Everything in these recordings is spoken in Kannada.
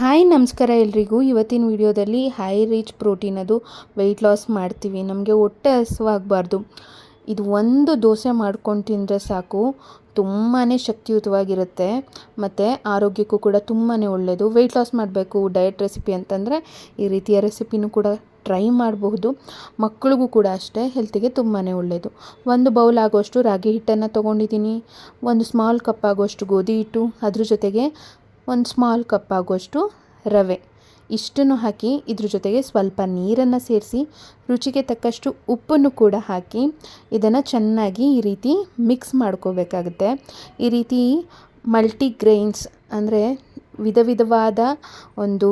ಹಾಯ್, ನಮಸ್ಕಾರ ಎಲ್ರಿಗೂ. ಇವತ್ತಿನ ವಿಡಿಯೋದಲ್ಲಿ ಹೈ ರೀಚ್ ಪ್ರೋಟೀನ್ ಅದು ವೆಯ್ಟ್ ಲಾಸ್ ಮಾಡ್ತೀವಿ. ನಮಗೆ ಹೊಟ್ಟೆ ಹಸುವಾಗಬಾರ್ದು ಇದು ಒಂದು ದೋಸೆ ಮಾಡ್ಕೊಂಡು ತಿಂದರೆ ಸಾಕು. ತುಂಬಾ ಶಕ್ತಿಯುತವಾಗಿರುತ್ತೆ. ಮತ್ತು ಆರೋಗ್ಯಕ್ಕೂ ಕೂಡ ತುಂಬಾ ಒಳ್ಳೆಯದು ವೆಯ್ಟ್ ಲಾಸ್ ಮಾಡಬೇಕು ಡಯಟ್ ರೆಸಿಪಿ ಅಂತಂದರೆ ಈ ರೀತಿಯ ರೆಸಿಪಿನೂ ಕೂಡ ಟ್ರೈ ಮಾಡಬಹುದು. ಮಕ್ಕಳಿಗೂ ಕೂಡ ಅಷ್ಟೇ ಹೆಲ್ತಿಗೆ ತುಂಬಾ ಒಳ್ಳೆಯದು ಒಂದು ಬೌಲ್ ಆಗೋಷ್ಟು ರಾಗಿ ಹಿಟ್ಟನ್ನು ತೊಗೊಂಡಿದ್ದೀನಿ. ಒಂದು ಸ್ಮಾಲ್ ಕಪ್ ಆಗೋಷ್ಟು ಗೋಧಿ ಹಿಟ್ಟು. ಅದ್ರ ಜೊತೆಗೆ ಒಂದು ಸ್ಮಾಲ್ ಕಪ್ ಆಗುವಷ್ಟು ರವೆ. ಇಷ್ಟನ್ನು ಹಾಕಿ ಇದ್ರ ಜೊತೆಗೆ ಸ್ವಲ್ಪ ನೀರನ್ನು ಸೇರಿಸಿ, ರುಚಿಗೆ ತಕ್ಕಷ್ಟು ಉಪ್ಪನ್ನು ಕೂಡ ಹಾಕಿ ಇದನ್ನು ಚೆನ್ನಾಗಿ ಈ ರೀತಿ ಮಿಕ್ಸ್ ಮಾಡ್ಕೋಬೇಕಾಗುತ್ತೆ. ಈ ರೀತಿ ಮಲ್ಟಿಗ್ರೈನ್ಸ್ ಅಂದರೆ ವಿಧ ವಿಧವಾದ ಒಂದು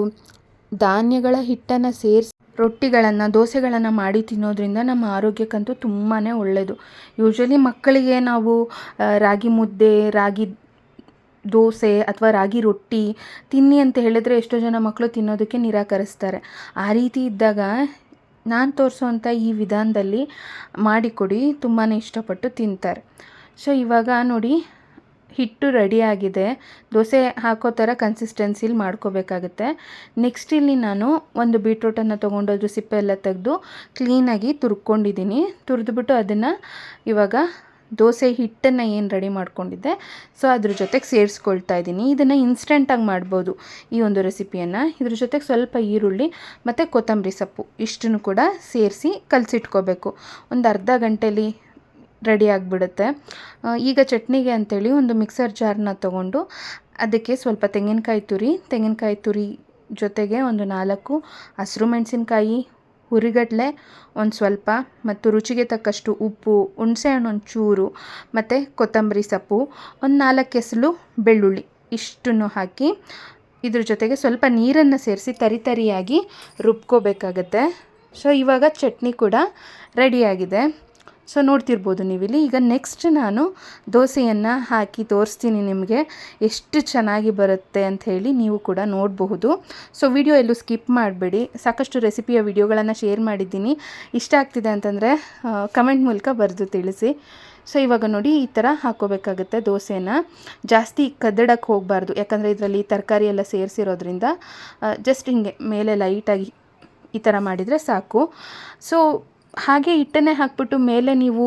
ಧಾನ್ಯಗಳ ಹಿಟ್ಟನ್ನು ಸೇರಿಸಿ, ರೊಟ್ಟಿಗಳನ್ನು, ದೋಸೆಗಳನ್ನು ಮಾಡಿ ತಿನ್ನೋದ್ರಿಂದ ನಮ್ಮ ಆರೋಗ್ಯಕ್ಕಂತೂ ತುಂಬಾ ಒಳ್ಳೆಯದು ಯೂಶ್ವಲಿ ಮಕ್ಕಳಿಗೆ ನಾವು ರಾಗಿ ಮುದ್ದೆ, ರಾಗಿ ದೋಸೆ ಅಥವಾ ರಾಗಿ ರೊಟ್ಟಿ ತಿನ್ನಿ ಅಂತ ಹೇಳಿದ್ರೆ ಎಷ್ಟೋ ಜನ ಮಕ್ಕಳು ತಿನ್ನೋದಕ್ಕೆ ನಿರಾಕರಿಸ್ತಾರೆ. ಆ ರೀತಿ ಇದ್ದಾಗ ನಾನು ತೋರಿಸೋವಂಥ ಈ ವಿಧಾನದಲ್ಲಿ ಮಾಡಿಕೊಡಿ ತುಂಬಾ ಇಷ್ಟಪಟ್ಟು ತಿಂತಾರೆ. ಸೊ ಇವಾಗ ನೋಡಿ, ಹಿಟ್ಟು ರೆಡಿಯಾಗಿದೆ ದೋಸೆ ಹಾಕೋ ಥರ ಕನ್ಸಿಸ್ಟೆನ್ಸಿಲಿ ಮಾಡ್ಕೋಬೇಕಾಗುತ್ತೆ. ನೆಕ್ಸ್ಟ್ ಇಲ್ಲಿ ನಾನು ಒಂದು ಬೀಟ್ರೋಟನ್ನು ತೊಗೊಂಡು ಅದ್ರ ಸಿಪ್ಪೆ ಎಲ್ಲ ತೆಗೆದು ಕ್ಲೀನಾಗಿ ತುರ್ಕೊಂಡಿದ್ದೀನಿ. ತುರಿದ್ಬಿಟ್ಟು ಅದನ್ನು ಇವಾಗ ದೋಸೆ ಹಿಟ್ಟನ್ನು ಏನು ರೆಡಿ ಮಾಡ್ಕೊಂಡಿದ್ದೆ. ಸೊ ಅದ್ರ ಜೊತೆಗೆ ಸೇರಿಸ್ಕೊಳ್ತಾ ಇದ್ದೀನಿ. ಇದನ್ನು ಇನ್ಸ್ಟೆಂಟಾಗಿ ಮಾಡ್ಬೋದು ಈ ಒಂದು ರೆಸಿಪಿಯನ್ನು ಇದ್ರ ಜೊತೆಗೆ ಸ್ವಲ್ಪ ಈರುಳ್ಳಿ ಮತ್ತು ಕೊತ್ತಂಬರಿ ಸೊಪ್ಪು ಇಷ್ಟನ್ನು ಕೂಡ ಸೇರಿಸಿ ಕಲಸಿಟ್ಕೋಬೇಕು. ಒಂದು ಅರ್ಧ ಗಂಟೆಲಿ ರೆಡಿ ಆಗಿಬಿಡುತ್ತೆ. ಈಗ ಚಟ್ನಿಗೆ ಅಂಥೇಳಿ ಒಂದು ಮಿಕ್ಸರ್ ಜಾರನ್ನ ತೊಗೊಂಡು ಅದಕ್ಕೆ ಸ್ವಲ್ಪ ತೆಂಗಿನಕಾಯಿ ತುರಿ. ತೆಂಗಿನಕಾಯಿ ತುರಿ ಜೊತೆಗೆ ಒಂದು ನಾಲ್ಕು ಹಸಿರು ಮೆಣಸಿನ್ಕಾಯಿ ಹುರಿಗಡಲೆ ಒಂದು ಸ್ವಲ್ಪ ಮತ್ತು ರುಚಿಗೆ ತಕ್ಕಷ್ಟು ಉಪ್ಪು ಹುಣಸೆಹಣ್ಣು ಒಂದು ಚೂರು ಮತ್ತು ಕೊತ್ತಂಬರಿ ಸೊಪ್ಪು, ಒಂದು ನಾಲ್ಕು ಕೆಸಲು ಬೆಳ್ಳುಳ್ಳಿ ಇಷ್ಟನ್ನು ಹಾಕಿ ಇದ್ರ ಜೊತೆಗೆ ಸ್ವಲ್ಪ ನೀರನ್ನು ಸೇರಿಸಿ ತರಿ ತರಿಯಾಗಿ ರುಬ್ಕೋಬೇಕಾಗತ್ತೆ. ಸೊ ಇವಾಗ ಚಟ್ನಿ ಕೂಡ ರೆಡಿಯಾಗಿದೆ ಸೊ ನೋಡ್ತಿರ್ಬೋದು ನೀವಿಲ್ಲಿ. ಈಗ ನೆಕ್ಸ್ಟ್ ನಾನು ದೋಸೆಯನ್ನು ಹಾಕಿ ತೋರಿಸ್ತೀನಿ ನಿಮಗೆ. ಎಷ್ಟು ಚೆನ್ನಾಗಿ ಬರುತ್ತೆ ಅಂತ ಹೇಳಿ ನೀವು ಕೂಡ ನೋಡಬಹುದು. ಸೊ ವಿಡಿಯೋ ಎಲ್ಲೂ ಸ್ಕಿಪ್ ಮಾಡಬೇಡಿ. ಸಾಕಷ್ಟು ರೆಸಿಪಿಯ ವಿಡಿಯೋಗಳನ್ನು ಶೇರ್ ಮಾಡಿದ್ದೀನಿ. ಇಷ್ಟ ಆಗ್ತಿದೆ ಅಂತಂದರೆ ಕಮೆಂಟ್ ಮೂಲಕ ಬರೆದು ತಿಳಿಸಿ. ಸೊ ಇವಾಗ ನೋಡಿ, ಈ ಥರ ಹಾಕೋಬೇಕಾಗುತ್ತೆ ದೋಸೆನ ಜಾಸ್ತಿ ಕದ್ದಡಕ್ಕೆ ಹೋಗಬಾರ್ದು. ಯಾಕಂದರೆ ಇದರಲ್ಲಿ ತರಕಾರಿ ಎಲ್ಲ ಸೇರಿಸಿರೋದ್ರಿಂದ ಜಸ್ಟ್ ಹಿಂಗೆ ಮೇಲೆ ಲೈಟಾಗಿ ಈ ಥರ ಮಾಡಿದರೆ ಸಾಕು. ಸೊ ಹಾಗೆ ಹಿಟ್ಟನ್ನೇ ಹಾಕ್ಬಿಟ್ಟು ಮೇಲೆ ನೀವು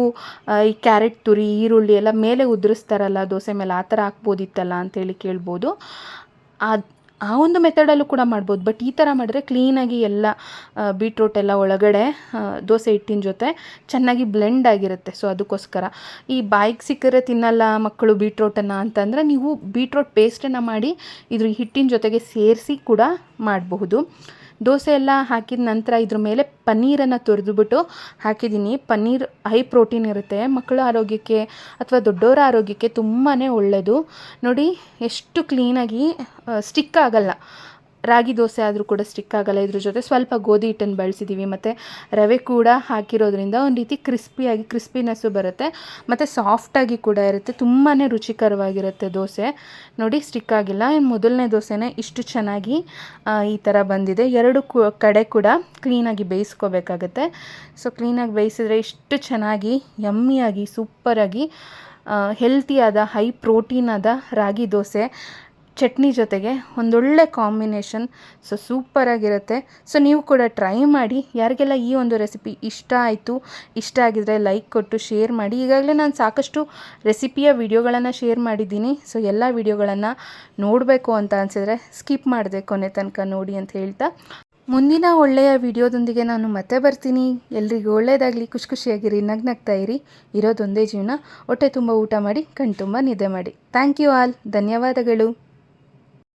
ಈ ಕ್ಯಾರೆಟ್ ತುರಿ, ಈರುಳ್ಳಿ ಎಲ್ಲ ಮೇಲೆ ಉದುರಿಸ್ತಾರಲ್ಲ, ದೋಸೆ ಮೇಲೆ ಆ ಥರ ಹಾಕ್ಬೋದಿತ್ತಲ್ಲ ಅಂತೇಳಿ ಕೇಳ್ಬೋದು. ಅದು ಆ ಒಂದು ಮೆಥಡಲ್ಲೂ ಕೂಡ ಮಾಡ್ಬೋದು. ಬಟ್ ಈ ಥರ ಮಾಡಿದ್ರೆ ಕ್ಲೀನಾಗಿ ಎಲ್ಲ ಬೀಟ್ರೂಟ್ ಎಲ್ಲ ಒಳಗಡೆ ದೋಸೆ ಹಿಟ್ಟಿನ ಜೊತೆ ಚೆನ್ನಾಗಿ ಬ್ಲೆಂಡ್ ಆಗಿರುತ್ತೆ. ಸೊ, ಅದಕ್ಕೋಸ್ಕರ. ಈ ಬಾಯಿಗೆ ಸಿಕ್ಕರೆ ತಿನ್ನಲ್ಲ ಮಕ್ಕಳು ಬೀಟ್ರೋಟನ್ನು ಅಂತಂದರೆ ನೀವು ಬೀಟ್ರೋಟ್ ಪೇಸ್ಟನ್ನು ಮಾಡಿ ಇದ್ರ ಹಿಟ್ಟಿನ ಜೊತೆಗೆ ಸೇರಿಸಿ ಕೂಡ ಮಾಡಬಹುದು. ದೋಸೆ ಎಲ್ಲ ಹಾಕಿದ ನಂತರ ಇದ್ರ ಮೇಲೆ ಪನ್ನೀರನ್ನು ತುರಿದುಬಿಟ್ಟು ಹಾಕಿದ್ದೀನಿ. ಪನ್ನೀರ್ ಹೈ ಪ್ರೋಟೀನ್ ಇರುತ್ತೆ. ಮಕ್ಕಳ ಆರೋಗ್ಯಕ್ಕೆ ಅಥವಾ ದೊಡ್ಡವರ ಆರೋಗ್ಯಕ್ಕೆ ತುಂಬಾ ಒಳ್ಳೆಯದು ನೋಡಿ, ಎಷ್ಟು ಕ್ಲೀನಾಗಿ ಸ್ಟಿಕ್ ಆಗಲ್ಲ. ರಾಗಿ ದೋಸೆ ಆದರೂ ಕೂಡ ಸ್ಟಿಕ್ ಆಗಲ್ಲ ಇದ್ರ ಜೊತೆ. ಸ್ವಲ್ಪ ಗೋಧಿ ಹಿಟ್ಟನ್ನು ಬಳಸಿದ್ದೀವಿ ಮತ್ತು ರವೆ ಕೂಡ ಹಾಕಿರೋದ್ರಿಂದ ಒಂದು ರೀತಿ ಕ್ರಿಸ್ಪಿಯಾಗಿ ಕ್ರಿಸ್ಪಿನೆಸ್ಸು ಬರುತ್ತೆ. ಮತ್ತು ಸಾಫ್ಟಾಗಿ ಕೂಡ ಇರುತ್ತೆ. ತುಂಬಾ ರುಚಿಕರವಾಗಿರುತ್ತೆ ದೋಸೆ. ನೋಡಿ ಸ್ಟಿಕ್ ಆಗಿಲ್ಲ. ಮೊದಲನೇ ದೋಸೆನೇ ಇಷ್ಟು ಚೆನ್ನಾಗಿ ಈ ಥರ ಬಂದಿದೆ. ಎರಡು ಕಡೆ ಕೂಡ ಕ್ಲೀನಾಗಿ ಬೇಯಿಸ್ಕೋಬೇಕಾಗತ್ತೆ. ಸೊ ಕ್ಲೀನಾಗಿ ಬೇಯಿಸಿದ್ರೆ ಇಷ್ಟು ಚೆನ್ನಾಗಿ ಯಮ್ಮಿಯಾಗಿ ಸೂಪರಾಗಿ ಹೆಲ್ತಿಯಾದ ಹೈ ಪ್ರೋಟೀನಾದ ರಾಗಿ ದೋಸೆ ಚಟ್ನಿ ಜೊತೆಗೆ ಒಂದೊಳ್ಳೆ ಕಾಂಬಿನೇಷನ್, ಸೊ ಸೂಪರಾಗಿರುತ್ತೆ ಸೊ ನೀವು ಕೂಡ ಟ್ರೈ ಮಾಡಿ. ಯಾರಿಗೆಲ್ಲ ಈ ಒಂದು ರೆಸಿಪಿ ಇಷ್ಟ ಆಯಿತು, ಇಷ್ಟ ಆಗಿದರೆ ಲೈಕ್ ಕೊಟ್ಟು, ಶೇರ್ ಮಾಡಿ. ಈಗಾಗಲೇ ನಾನು ಸಾಕಷ್ಟು ರೆಸಿಪಿಯ ವಿಡಿಯೋಗಳನ್ನು ಶೇರ್ ಮಾಡಿದ್ದೀನಿ. ಸೊ ಎಲ್ಲ ವಿಡಿಯೋಗಳನ್ನು ನೋಡಬೇಕು ಅಂತ ಅನಿಸಿದ್ರೆ ಸ್ಕಿಪ್ ಮಾಡಿದೆ ಕೊನೆ ತನಕ ನೋಡಿ ಅಂತ ಹೇಳ್ತಾ. ಮುಂದಿನ ಒಳ್ಳೆಯ ವಿಡಿಯೋದೊಂದಿಗೆ ನಾನು ಮತ್ತೆ ಬರ್ತೀನಿ. ಎಲ್ರಿಗೂ ಒಳ್ಳೆಯದಾಗಲಿ ಖುಷಿ ಖುಷಿಯಾಗಿರಿ. ನಗ್ನಗ್ತಾ ಇರಿ. ಇರೋದೊಂದೇ ಜೀವನ. ಹೊಟ್ಟೆ ತುಂಬ ಊಟ ಮಾಡಿ, ಕಣ್ ತುಂಬ ನಿದ್ದೆ ಮಾಡಿ. ಥ್ಯಾಂಕ್ ಯು ಆಲ್ ಧನ್ಯವಾದಗಳು.